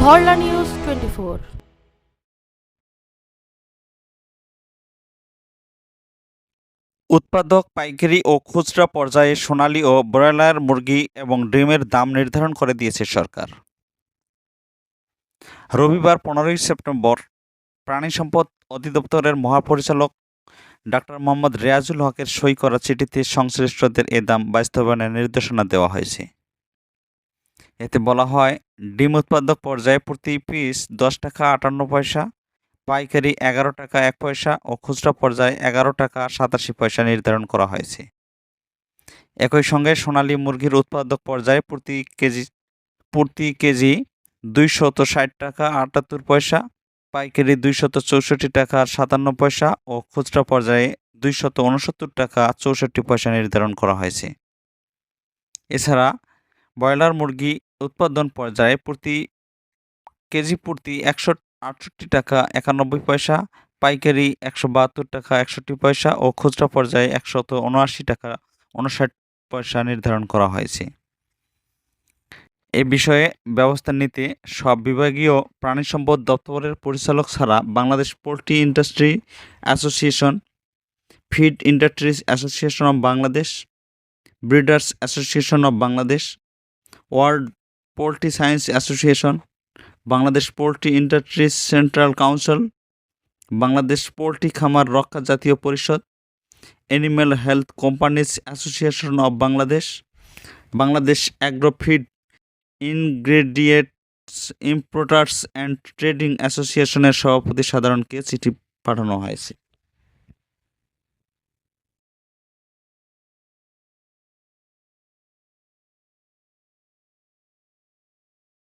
Dharla news twenty four. উৎপাদক পাইকারি ও খুচরা পর্যায়ে সোনালী ও ব্রয়লার মুরগি এবং ডিমের দাম নির্ধারণ করে দিয়েছে সরকার। রবিবার পনেরোই সেপ্টেম্বর প্রাণী সম্পদ অধিদপ্তরের মহাপরিচালক ডাক্তার মোহাম্মদ রেয়াজুল হকের সই করা চিঠিতে সংশ্লিষ্টদের এ দাম বাস্তবায়নের নির্দেশনা দেওয়া হয়েছে। এতে বলা হয়, ডিম উৎপাদক পর্যায়ে প্রতি পিস দশ টাকা আটান্ন পয়সা, পাইকারি এগারো টাকা এক পয়সা ও খুচরা পর্যায়ে এগারো টাকা সাতাশি পয়সা নির্ধারণ করা হয়েছে। একই সঙ্গে সোনালী মুরগির উৎপাদক পর্যায়ে প্রতি কেজি প্রতি কেজি দুইশত ষাট টাকা আটাত্তর পয়সা, পাইকারি দুইশত চৌষট্টি টাকা সাতান্ন পয়সা ও খুচরা পর্যায়ে দুইশত উনসত্তর টাকা চৌষট্টি পয়সা নির্ধারণ করা হয়েছে। এছাড়া ব্রয়লার মুরগি উৎপাদন পর্যায়ে প্রতি কেজি প্রতি একশো আটষট্টি টাকা একানব্বই পয়সা, পাইকারি একশো বাহাত্তর টাকা একষট্টি পয়সা ও খুচরা পর্যায়ে একশত উনআশি টাকা উনষাট পয়সা নির্ধারণ করা হয়েছে। এ বিষয়ে ব্যবস্থা নিতে সব বিভাগীয় প্রাণী সম্পদ দপ্তরের পরিচালক ছাড়া Bangladesh poultry industry association, feed industries association of Bangladesh, breeders association of Bangladesh, world poultry science association, Bangladesh poultry industries central council, Bangladesh poultry খামার রক্ষা জাতীয় পরিষদ, animal health companies association of Bangladesh Bangladesh agro feed ingredients importers and trading অ্যাসোসিয়েশনের সভাপতি সাধারণকে চিঠি পাঠানো হয়েছে।